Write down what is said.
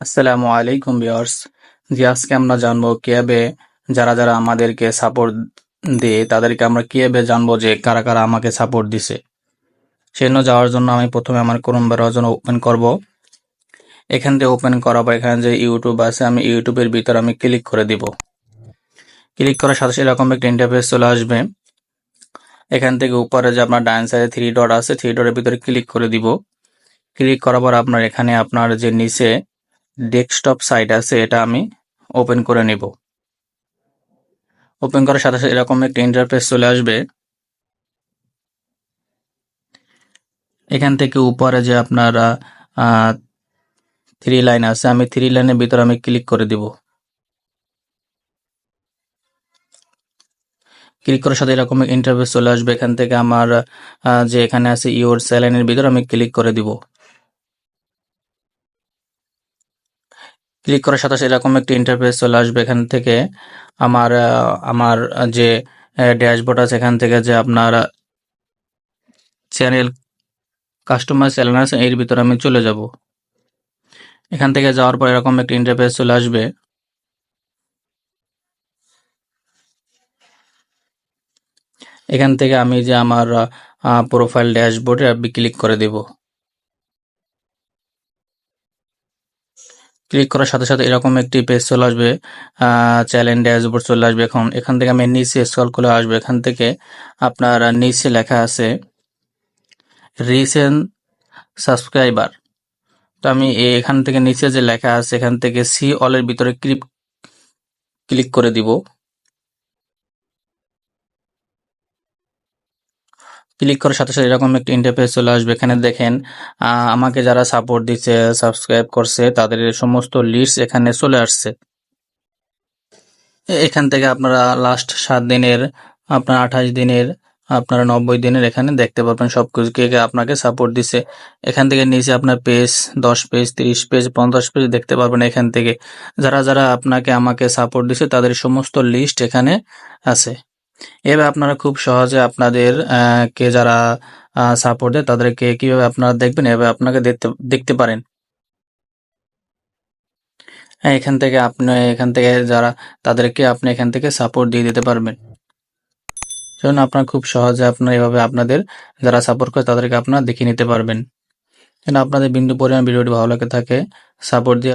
আসসালামু আলাইকুম ভিউয়ার্স। জি, আজকে আমরা জানব কীভাবে যারা যারা আমাদেরকে সাপোর্ট দিয়ে, তাদেরকে আমরা কীভাবে জানব যে কারা কারা আমাকে সাপোর্ট দিছে। সেজন্য যাওয়ার জন্য আমি প্রথমে আমার ক্রোম ব্রাউজার ওপেন করব। এখান থেকে ওপেন করার পর এখানে যে ইউটিউব আছে, আমি ইউটিউবের ভিতর আমি ক্লিক করে দিব। ক্লিক করার সাথে সাথে এরকম একটা ইন্টারফেস চলে আসবে। এখান থেকে উপরে যে আপনার ডান সাইডে থ্রি ডট আছে থ্রি ডটের ভিতরে ক্লিক করে দিব। ক্লিক করার পর আপনার এখানে আপনার যে নিচে ডেস্কটপ সাইট আছে, এটা আমি ওপেন করে নিব। ওপেন করার সাথে সাথে এরকম একটা ইন্টারফেস চলে আসবে। এখান থেকে উপরে যে আপনার থ্রি লাইন আছে, আমি থ্রি লাইনের ভিতরে আমি ক্লিক করে দিব। ক্লিক করার সাথে এরকম ইন্টারফেস চলে আসবে। এখান থেকে আমার যে এখানে আছে ইওর স্যালাইনের ভিতরে আমি ক্লিক করে দিব। ক্লিক করার সাথে এরকম একটা ইন্টারফেস চলে আসবে এখান থেকে। আমার আমার যে ড্যাশবোর্ড আছে এখান থেকে যে আপনার চ্যানেল কাস্টমার চ্যানেল এর ভিতরে আমি চলে যাব। এখান থেকে যাওয়ার পর এরকম একটা ইন্টারফেস চলে আসবে। এখান থেকে আমি যে আমার প্রোফাইল ড্যাশবোর্ডে ক্লিক করে দেব। ক্লিক করার সাথে সাথে এরকম একটি পেজ চলে আসবে চ্যালেঞ্জ ড্যাশবোর্ড চলে আসবে। এখন এখান থেকে আমি নিচে স্ক্রল করে আসবে। এখান থেকে আপনার নিচে লেখা আছে রিসেন্ট সাবস্ক্রাইবার তো আমি এখান থেকে নিচে যে লেখা আছে, এখান থেকে সি অলের ভিতরে ক্লিপ ক্লিক করে দিব। ক্লিক করার সাথে সাথে এরকম একটা ইন্টারফেস চলে আসবে। এখানে দেখেন আমাকে যারা সাপোর্ট দিচ্ছে সাবস্ক্রাইব করছে, তাদের সমস্ত লিস্ট এখানে চলে আসছে। এখান থেকে আপনারা লাস্ট সাত দিনের, আপনার আঠাশ দিনের, আপনারা নব্বই দিনের এখানে দেখতে পাবেন সব কিছু কে কে আপনাকে সাপোর্ট দিছে এখান থেকে নিচে আপনার পেজ দশ পেজ তিরিশ পেজ পঞ্চাশ পেজ দেখতে পারবেন এখান থেকে। যারা যারা আপনাকে আমাকে সাপোর্ট দিছে তাদের সমস্ত লিস্ট এখানে আছে। এভাবে আপনারা খুব সহজে আপনাদের কে যারা সাপোর্ট দেয় তাদেরকে কীভাবে আপনারা দেখবেন, এভাবে আপনাকে দেখতে দেখতে পারেন। এখান থেকে আপনি, এখান থেকে যারা, তাদেরকে আপনি এখান থেকে সাপোর্ট দিয়ে দিতে পারবেন। সেজন্য আপনার খুব সহজে আপনার এভাবে আপনাদের, যারা সাপোর্ট করে তাদেরকে আপনারা দেখে নিতে পারবেন। যেন আপনাদের বিন্দু পরিমাণ ভিডিওটি ভালো লাগে থাকে সাপোর্ট দিয়ে